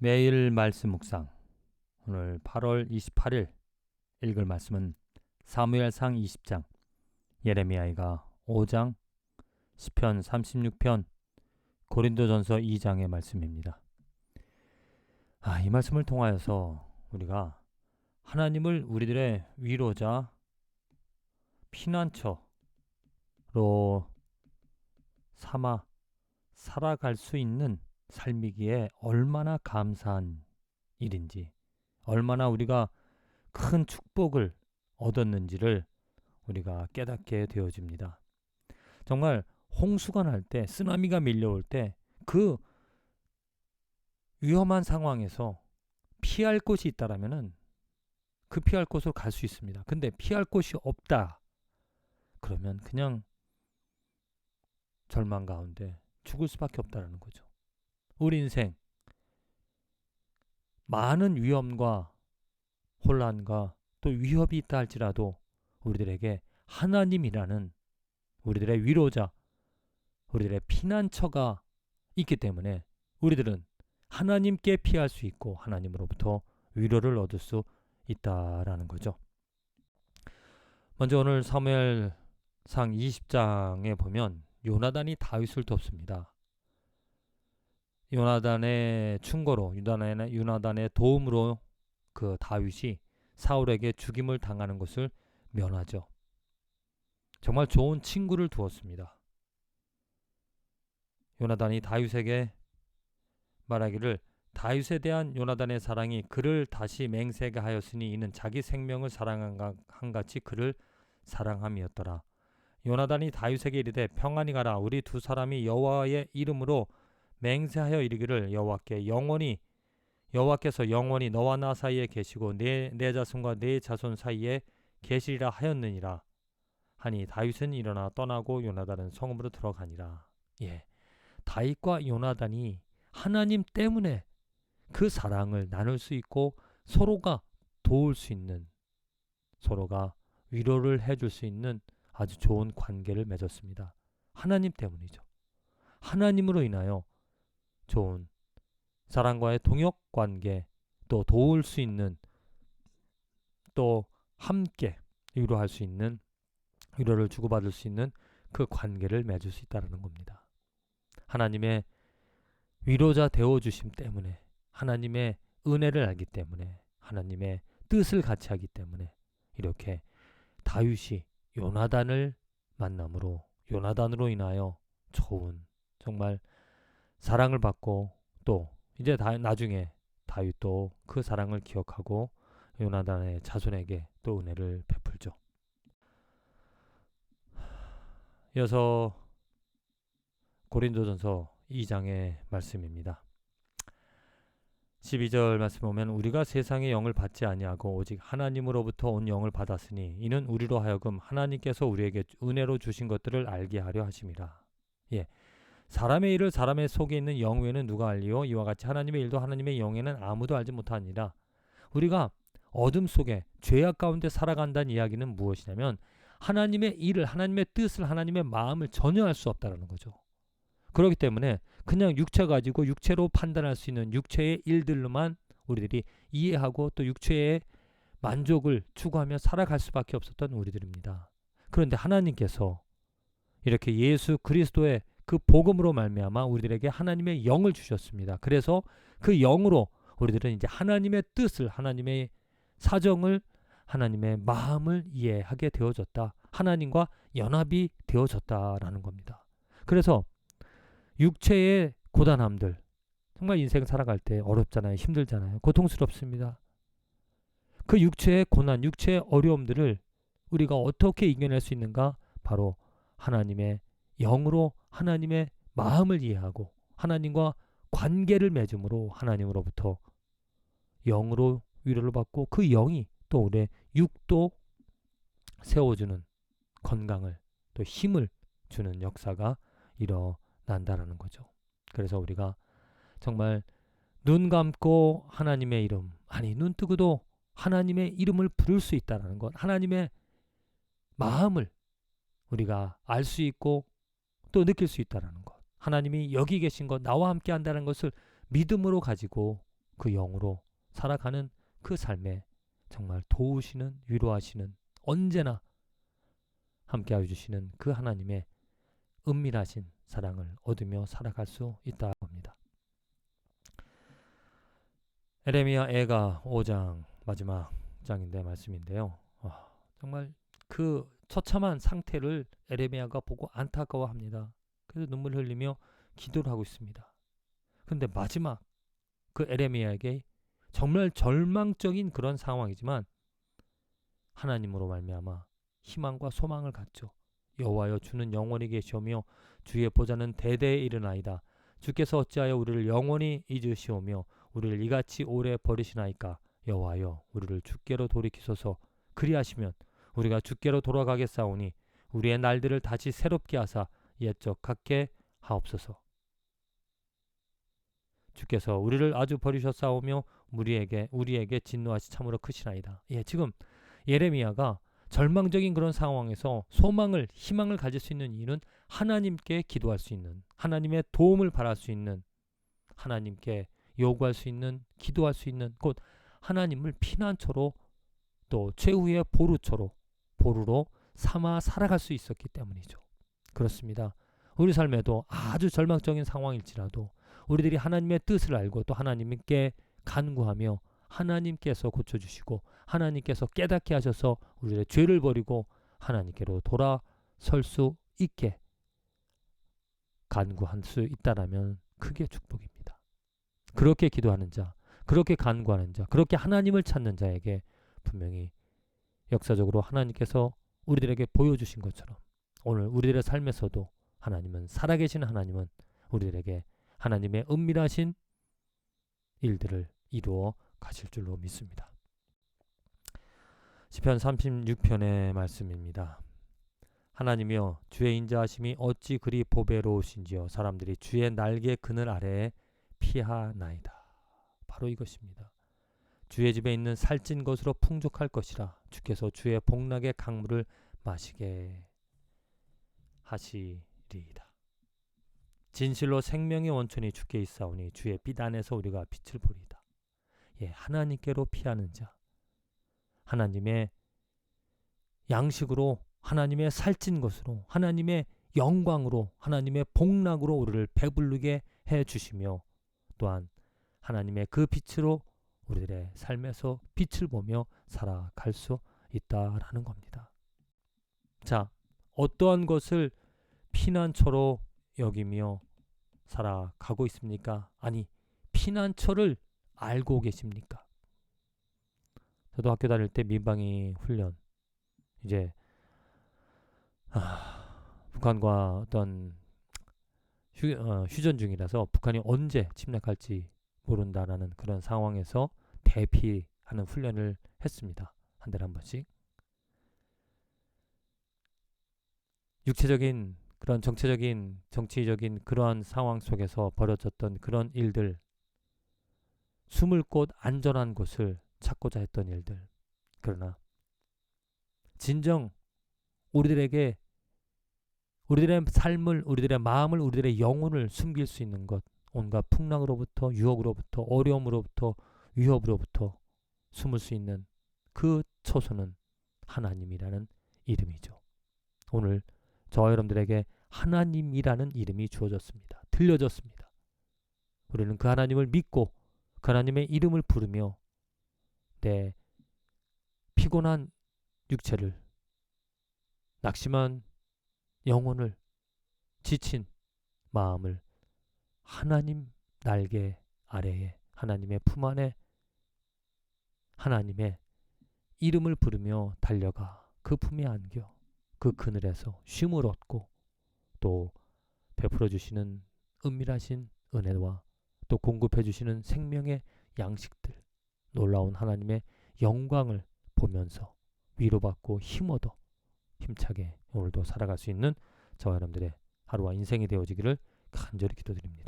매일 말씀 묵상 오늘 8월 28일 읽을 말씀은 사무엘상 20장 예레미야가 5장 시편 36편 고린도전서 2장의 말씀입니다. 아, 이 말씀을 통하여서 우리가 하나님을 우리들의 위로자 피난처로 삼아 살아갈 수 있는 삶이기에 얼마나 감사한 일인지, 얼마나 우리가 큰 축복을 얻었는지를 우리가 깨닫게 되어집니다. 정말 홍수가 날 때, 쓰나미가 밀려올 때, 그 위험한 상황에서 피할 곳이 있다라면은 그 피할 곳으로 갈 수 있습니다. 근데 피할 곳이 없다. 그러면 그냥 절망 가운데 죽을 수밖에 없다라는 거죠. 우리 인생 많은 위험과 혼란과 또 위협이 있다 할지라도 우리들에게 하나님이라는 우리들의 위로자, 우리들의 피난처가 있기 때문에 우리들은 하나님께 피할 수 있고 하나님으로부터 위로를 얻을 수 있다라는 거죠. 먼저 오늘 사무엘상 20장에 보면 요나단이 다윗을 돕습니다. 요나단의 충고로 유나단의, 유나단의 도움으로 그 다윗이 사울에게 죽임을 당하는 것을 면하죠. 정말 좋은 친구를 두었습니다. 요나단이 다윗에게 말하기를 다윗에 대한 요나단의 사랑이 그를 다시 맹세가 하였으니 이는 자기 생명을 사랑한 같이 그를 사랑함이었더라. 요나단이 다윗에게 이르되 평안히 가라 우리 두 사람이 여호와의 이름으로 맹세하여 이르기를 여호와께 영원히 여호와께서 영원히 너와 나 사이에 계시고 내, 내 자손과 내 자손 사이에 계시리라 하였느니라 하니 다윗은 일어나 떠나고 요나단은 성읍으로 들어가니라 예 다윗과 요나단이 하나님 때문에 그 사랑을 나눌 수 있고 서로가 도울 수 있는 서로가 위로를 해줄 수 있는 아주 좋은 관계를 맺었습니다. 하나님 때문이죠. 하나님으로 인하여 좋은 사랑과의 동역 관계 또 도울 수 있는 또 함께 위로할 수 있는 위로를 주고받을 수 있는 그 관계를 맺을 수 있다는 겁니다. 하나님의 위로자 되어 주심 때문에 하나님의 은혜를 알기 때문에 하나님의 뜻을 같이 하기 때문에 이렇게 다윗이 요나단을 만남으로 요나단으로 인하여 좋은 정말 사랑을 받고 또 이제 다, 나중에 다윗도 그 사랑을 기억하고 요나단의 자손에게 또 은혜를 베풀죠. 이어서 고린도전서 2장의 말씀입니다. 12절 말씀 보면 우리가 세상의 영을 받지 아니하고 오직 하나님으로부터 온 영을 받았으니 이는 우리로 하여금 하나님께서 우리에게 은혜로 주신 것들을 알게 하려 하심이라. 예. 사람의 일을 사람의 속에 있는 영 외에는 누가 알리요? 이와 같이 하나님의 일도 하나님의 영에는 아무도 알지 못하니라. 우리가 어둠 속에 죄악 가운데 살아간다는 이야기는 무엇이냐면 하나님의 일을 하나님의 뜻을 하나님의 마음을 전혀 알 수 없다라는 거죠. 그렇기 때문에 그냥 육체 가지고 육체로 판단할 수 있는 육체의 일들로만 우리들이 이해하고 또 육체의 만족을 추구하며 살아갈 수밖에 없었던 우리들입니다. 그런데 하나님께서 이렇게 예수 그리스도의 그 복음으로 말미암아 우리들에게 하나님의 영을 주셨습니다. 그래서 그 영으로 우리들은 이제 하나님의 뜻을 하나님의 사정을 하나님의 마음을 이해하게 되어졌다. 하나님과 연합이 되어졌다라는 겁니다. 그래서 육체의 고단함들 정말 인생 살아갈 때 어렵잖아요. 힘들잖아요. 고통스럽습니다. 그 육체의 고난, 육체의 어려움들을 우리가 어떻게 이겨낼 수 있는가? 바로 하나님의 영으로 하나님의 마음을 이해하고 하나님과 관계를 맺음으로 하나님으로부터 영으로 위로를 받고 그 영이 또 우리의 육도 세워주는 건강을 또 힘을 주는 역사가 일어난다라는 거죠. 그래서 우리가 정말 눈 감고 하나님의 이름 아니 눈 뜨고도 하나님의 이름을 부를 수 있다라는 것 하나님의 마음을 우리가 알 수 있고 또 느낄 수 있다라는 것 하나님이 여기 계신 것 나와 함께 한다는 것을 믿음으로 가지고 그 영으로 살아가는 그 삶에 정말 도우시는 위로하시는 언제나 함께하여 주시는 그 하나님의 은밀하신 사랑을 얻으며 살아갈 수 있다고 합니다. 에레미야 애가 5장 마지막 장인데 말씀인데요. 와, 정말 그 처참한 상태를 에레미야가 보고 안타까워합니다. 그래서 눈물 흘리며 기도를 하고 있습니다. 근데 마지막 그 에레미야에게 정말 절망적인 그런 상황이지만 하나님으로 말미암아 희망과 소망을 갖죠. 여호와여 주는 영원히 계시오며 주의 보좌는 대대에 이르나이다. 주께서 어찌하여 우리를 영원히 잊으시오며 우리를 이같이 오래 버리시나이까 여호와여 우리를 주께로 돌이키소서 그리하시면 우리가 주께로 돌아가겠사오니 우리의 날들을 다시 새롭게 하사 옛적 같게 하옵소서. 주께서 우리를 아주 버리셨사오며 우리에게 우리에게 진노하시 참으로 크시나이다. 예, 지금 예레미야가 절망적인 그런 상황에서 소망을 희망을 가질 수 있는 이유는 하나님께 기도할 수 있는 하나님의 도움을 바랄 수 있는 하나님께 요구할 수 있는 기도할 수 있는 곧 하나님을 피난처로 또 최후의 보루처로 보루로 삼아 살아갈 수 있었기 때문이죠. 그렇습니다. 우리 삶에도 아주 절망적인 상황일지라도 우리들이 하나님의 뜻을 알고 또 하나님께 간구하며 하나님께서 고쳐주시고 하나님께서 깨닫게 하셔서 우리의 죄를 버리고 하나님께로 돌아설 수 있게 간구할 수 있다라면 크게 축복입니다. 그렇게 기도하는 자, 그렇게 간구하는 자, 그렇게 하나님을 찾는 자에게 분명히 역사적으로 하나님께서 우리들에게 보여주신 것처럼 오늘 우리들의 삶에서도 하나님은 살아계신 하나님은 우리들에게 하나님의 은밀하신 일들을 이루어 가실 줄로 믿습니다. 시편 36편의 말씀입니다. 하나님이여 주의 인자하심이 어찌 그리 보배로우신지요 사람들이 주의 날개 그늘 아래에 피하나이다. 바로 이것입니다. 주의 집에 있는 살찐 것으로 풍족할 것이라 주께서 주의 복락의 강물을 마시게 하시리이다. 진실로 생명의 원천이 주께 있사오니 주의 빛 안에서 우리가 빛을 보리이다. 예, 하나님께로 피하는 자. 하나님의 양식으로 하나님의 살찐 것으로 하나님의 영광으로 하나님의 복락으로 우리를 배불르게 해 주시며 또한 하나님의 그 빛으로 우리들의 삶에서 빛을 보며 살아갈 수 있다라는 겁니다. 자, 어떠한 것을 피난처로 여기며 살아가고 있습니까? 아니, 피난처를 알고 계십니까? 저도 학교 다닐 때 민방위 훈련 이제 아, 북한과 어떤 휴, 어, 휴전 중이라서 북한이 언제 침략할지 모른다라는 그런 상황에서 대피하는 훈련을 했습니다. 한 달에 한 번씩. 육체적인 그런 정체적인 정치적인 그러한 상황 속에서 벌어졌던 그런 일들 숨을 곳 안전한 곳을 찾고자 했던 일들 그러나 진정 우리들에게 우리들의 삶을 우리들의 마음을 우리들의 영혼을 숨길 수 있는 것 온갖 풍랑으로부터 유혹으로부터 어려움으로부터 위협으로부터 숨을 수 있는 그 초소는 하나님이라는 이름이죠. 오늘 저와 여러분들에게 하나님이라는 이름이 주어졌습니다. 들려졌습니다. 우리는 그 하나님을 믿고 그 하나님의 이름을 부르며 내 피곤한 육체를 낙심한 영혼을 지친 마음을 하나님 날개 아래에 하나님의 품 안에 하나님의 이름을 부르며 달려가 그 품에 안겨 그 그늘에서 쉼을 얻고 또 베풀어 주시는 은밀하신 은혜와 또 공급해 주시는 생명의 양식들 놀라운 하나님의 영광을 보면서 위로받고 힘 얻어 힘차게 오늘도 살아갈 수 있는 저와 여러분들의 하루와 인생이 되어지기를 간절히 기도드립니다.